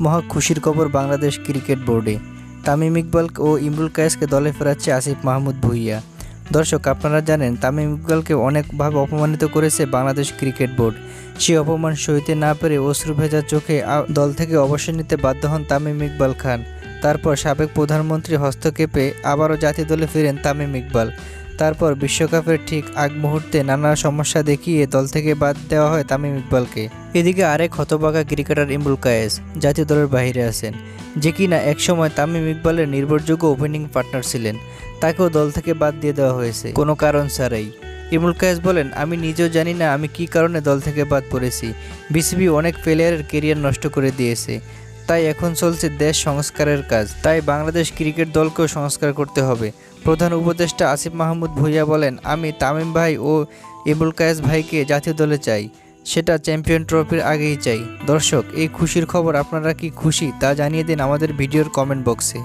মহা খুশির খবর বাংলাদেশ ক্রিকেট বোর্ডে। তামিম ইকবাল ও ইমরুল কায়েসকে দলে ফেরাচ্ছে আসিফ মাহমুদ ভুইয়া। দর্শক, আপনারা জানেন, তামিম ইকবালকে অনেকভাবে অপমানিত করেছে বাংলাদেশ ক্রিকেট বোর্ড। সে অপমান সইতে না পেরে অশ্রু ভেজা চোখে দল থেকে অবসর নিতে বাধ্য হন তামিম ইকবাল খান। তারপর সাবেক প্রধানমন্ত্রী হস্তক্ষেপে আবারও জাতীয় দলে ফিরেন তামিম ইকবাল। তারপর বিশ্বকাপের ঠিক আগ মুহূর্তে নানা সমস্যা দেখিয়ে দল থেকে বাদ দেওয়া হয় তামিম ইকবালকে। এদিকে আরেক হতবাগা ক্রিকেটার ইমরুল কায়েস, জাতীয় দলের বাইরে আছেন, যে কিনা একসময় তামিম ইকবালের নির্ভরযোগ্য ওপেনিং পার্টনার ছিলেন। তাকেও দল থেকে বাদ দিয়ে দেওয়া হয়েছে, কোনো কারণ ছাড়াই। ইমরুল কায়েস বলেন, আমি নিজেও জানি না আমি কী কারণে দল থেকে বাদ পড়েছি। বিসিবি অনেক প্লেয়ারের কেরিয়ার নষ্ট করে দিয়েছে। তাই এখন চলছে দেশ সংস্কারের কাজ। তাই বাংলাদেশ ক্রিকেট দলকেও সংস্কার করতে হবে। প্রধান উপদেষ্টা আসিফ মাহমুদ ভুইয়া বলেন, আমি তামিম ভাই ও এবুল কায়েস ভাইকে জাতীয় দলে চাই। সেটা চ্যাম্পিয়ন ট্রফির আগেই চাই। দর্শক, এই খুশির খবর আপনারা কি খুশি তা জানিয়ে দিন আমাদের ভিডিওর কমেন্ট বক্সে।